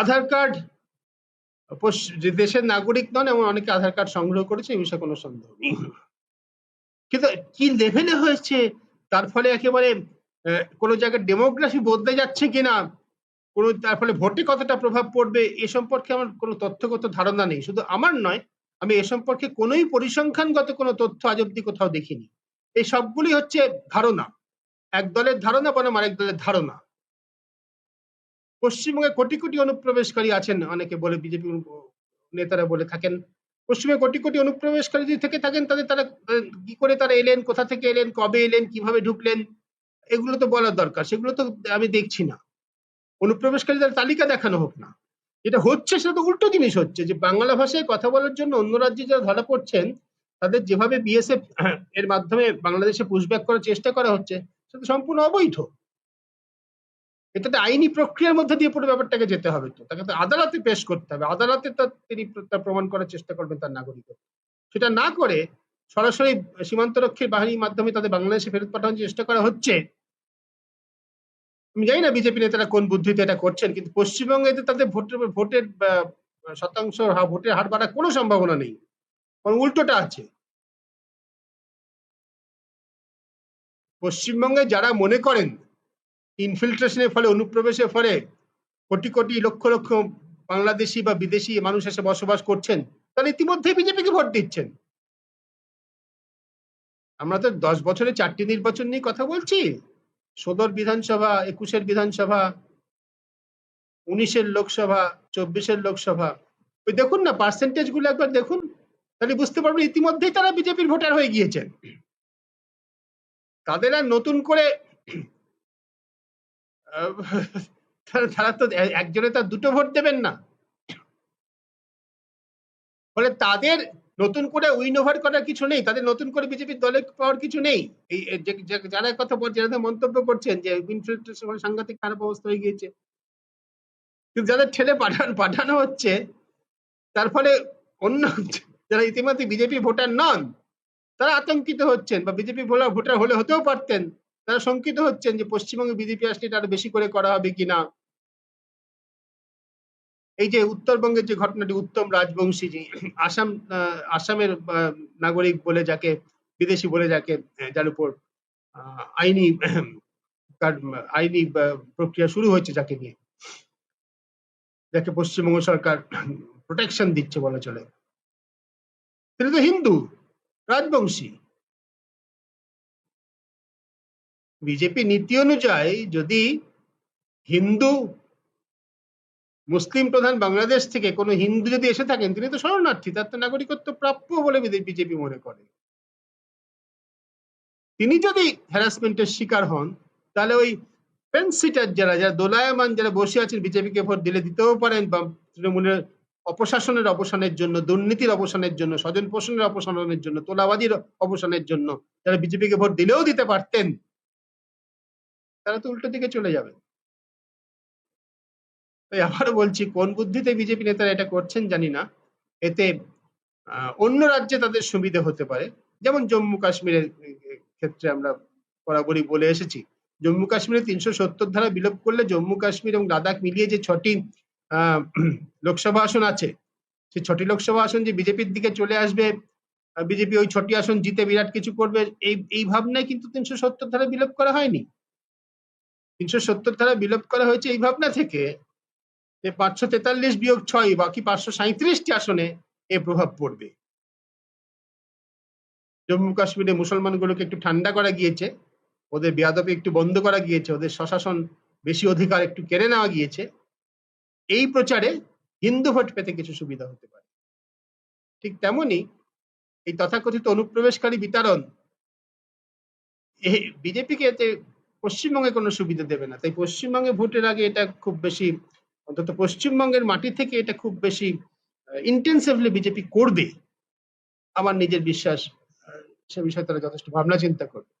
আধার card যে দেশের নাগরিক নন, এমন অনেকে আধার কার্ড সংগ্রহ করেছে, এই বিষয়ে কোনো সন্দেহ নেই। কিন্তু কি লেভেলে হয়েছে, তার ফলে একেবারে কোনো জায়গায় ডেমোগ্রাফি বদলে যাচ্ছে কিনা, কোনো, তার ফলে ভোটে কতটা প্রভাব পড়বে, এ সম্পর্কে আমার কোনো তথ্যগত ধারণা নেই। শুধু আমার নয়, আমি এ সম্পর্কে কোনোই পরিসংখ্যানগত কোনো তথ্য আজ অব্দি কোথাও দেখিনি। এই সবগুলি হচ্ছে ধারণা। এক দলের ধারণা বনাম আরেক দলের ধারণা। পশ্চিমবঙ্গে কোটি কোটি অনুপ্রবেশকারী আছেন। অনেকে বলে বিজেপি নেতারা বলে থাকেন। পশ্চিমবঙ্গে কোটি কোটি অনুপ্রবেশকারী যদি থেকে থাকেন তাদের তারা কি করে তারা এলেন? কোথা থেকে এলেন? কবে এলেন? কীভাবে ঢুকলেন? এগুলো তো বলার দরকার। সেগুলো তো আমি দেখছি না। অনুপ্রবেশকারীদের তালিকা দেখানো হোক না। যেটা হচ্ছে সেটা তো উল্টো জিনিস হচ্ছে যে বাংলা ভাষায় কথা বলার জন্য অন্য রাজ্যে যারা ধরা পড়ছেন, তাদের যেভাবে বিএসএফ এর মাধ্যমে বাংলাদেশে পুশব্যাক করার চেষ্টা করা হচ্ছে, সেটা সম্পূর্ণ অবৈধ। এটা একটা আইনি প্রক্রিয়ার মধ্যে দিয়ে পুরো ব্যাপারটাকে যেতে হবে তো। তাকে তো আদালতে পেশ করতে হবে। আদালতে তার তিনি প্রমাণ করার চেষ্টা করবেন তার নাগরিকত্ব সেটা না করে সরাসরি সীমান্তরক্ষী বাহিনীর মাধ্যমে তাদের বাংলাদেশে ফেরত পাঠানোর চেষ্টা করা হচ্ছে, আমি জানি না বিজেপি নেতারা কোন বুদ্ধিতে এটা করছেন, কিন্তু পশ্চিমবঙ্গে তাদের ভোটের ভোটের শতাংশ ভোটের হার বাড়ার কোনো সম্ভাবনা নেই। উল্টোটা আছে। পশ্চিমবঙ্গে যারা মনে করেন ইনফিল্ট্রেশনের ফলে, অনুপ্রবেশের ফলে কোটি কোটি, লক্ষ লক্ষ বাংলাদেশি বা বিদেশি মানুষ এসে বসবাস করছেন। তারা ইতিমধ্যে বিজেপিকে ভোট দিচ্ছেন। আমরা তো দশ বছরে চারটি নির্বাচন নিয়ে কথা বলছি। সদর বিধানসভা, একুশের বিধানসভা, উনিশের লোকসভা, চব্বিশের লোকসভা। ওই দেখুন না পার্সেন্টেজগুলো একবার দেখুন। তাহলে বুঝতে পারবেন ইতিমধ্যেই তারা বিজেপির ভোটার হয়ে গিয়েছেন। তাদের আর নতুন করে তারা- তো একজনে তার দুটো ভোট দেবেন না। ফলে তাদের নতুন করে উইন ওভার করার কিছু নেই। তাদের নতুন করে বিজেপির দলে পাওয়ার কিছু নেই। এই যারা কথা বলছেন যারা মন্তব্য করছেন যে সাংঘাতিক খারাপ অবস্থা হয়ে গিয়েছে। কিন্তু যাদের ঠেলে পাঠানো পাঠানো হচ্ছে, তার ফলে অন্য যারা ইতিমধ্যে বিজেপি ভোটার নন, তারা আতঙ্কিত হচ্ছেন বা বিজেপি ভোটার হলে হতেও পারতেন। তারা শঙ্কিত হচ্ছেন যে পশ্চিমবঙ্গে বিজেপি আসলে এটা আরও বেশি করে করা হবে কিনা। এই যে উত্তরবঙ্গের যে ঘটনাটি, উত্তম রাজবংশী যে আসাম আসামের নাগরিক বলে যাকে, বিদেশি বলে যাকে যার উপর আইনি আইনি প্রক্রিয়া শুরু হয়েছে যাকে নিয়ে। যাকে পশ্চিমবঙ্গ সরকার প্রোটেকশন দিচ্ছে বলা চলে। তিনি তো হিন্দু, রাজবংশী। বিজেপি নীতি অনুযায়ী যদি হিন্দু, মুসলিম প্রধান বাংলাদেশ থেকে কোনো হিন্দু যদি এসে থাকেন, তিনি তো শরণার্থী, তার তো নাগরিকত্ব প্রাপ্য বলে বিজেপি মনে করে। তিনি যদি হ্যারাসমেন্টের শিকার হন, তাহলে ওই পেন্সিটার যারা যারা দোলায়মান, যারা বসে আছেন বিজেপিকে ভোট দিলে দিতেও পারেন, বা তৃণমূলের অপশাসনের অবসানের জন্য, দুর্নীতির অবসানের জন্য স্বজন পোষণের অপসারণের জন্য, তোলাবাজির অবসানের জন্য যারা বিজেপিকে ভোট দিলেও দিতে পারতেন। তারা তো উল্টো দিকে চলে যাবে। তাই আবারও বলছি, কোন বুদ্ধিতে বিজেপি নেতারা এটা করছেন জানি না। এতে অন্য রাজ্যে তাদের সুবিধা হতে পারে। যেমন জম্মু কাশ্মীরের ক্ষেত্রে আমরা বরাবরই বলে এসেছি। জম্মু কাশ্মীরে তিনশো সত্তর ধারা বিলোপ করলে জম্মু কাশ্মীর এবং লাদাখ মিলিয়ে যে ছটি লোকসভা আসন আছে, সেই ছটি লোকসভা আসন যে বিজেপির দিকে চলে আসবে বিজেপি ওই ছটি আসন জিতে বিরাট কিছু করবে, এই এই ভাবনায় কিন্তু তিনশো সত্তর ধারা বিলোপ করা হয়নি। তিনশো সত্তর ধারা বিলোপ করা হয়েছে এই ভাবনা থেকে যে পাঁচশো তেতাল্লিশ বিয়োগ ছয়, বাকি পাঁচশো সাঁত্রিশটি আসনে এ প্রভাব পড়বে। জম্মু কাশ্মীরে মুসলমানগুলোকে একটু ঠান্ডা করা গিয়েছে, ওদের বেয়াদবি একটু বন্ধ করা গিয়েছে, ওদের স্বশাসন বেশি অধিকার একটু কেড়ে নেওয়া গিয়েছে। এই প্রচারে হিন্দু ভোট পেতে কিছু সুবিধা হতে পারে। ঠিক তেমনি এই তথাকথিত অনুপ্রবেশকারী বিতরণ বিজেপিকে এতে পশ্চিমবঙ্গে কোনো সুবিধা দেবে না। তাই পশ্চিমবঙ্গে ভোটের আগে এটা খুব বেশি, অন্তত পশ্চিমবঙ্গের মাটি থেকে এটা খুব বেশি ইন্টেন্সিভলি বিজেপি করবে। আমার নিজের বিশ্বাস সে বিষয়ে তারা যথেষ্ট ভাবনা চিন্তা করবে।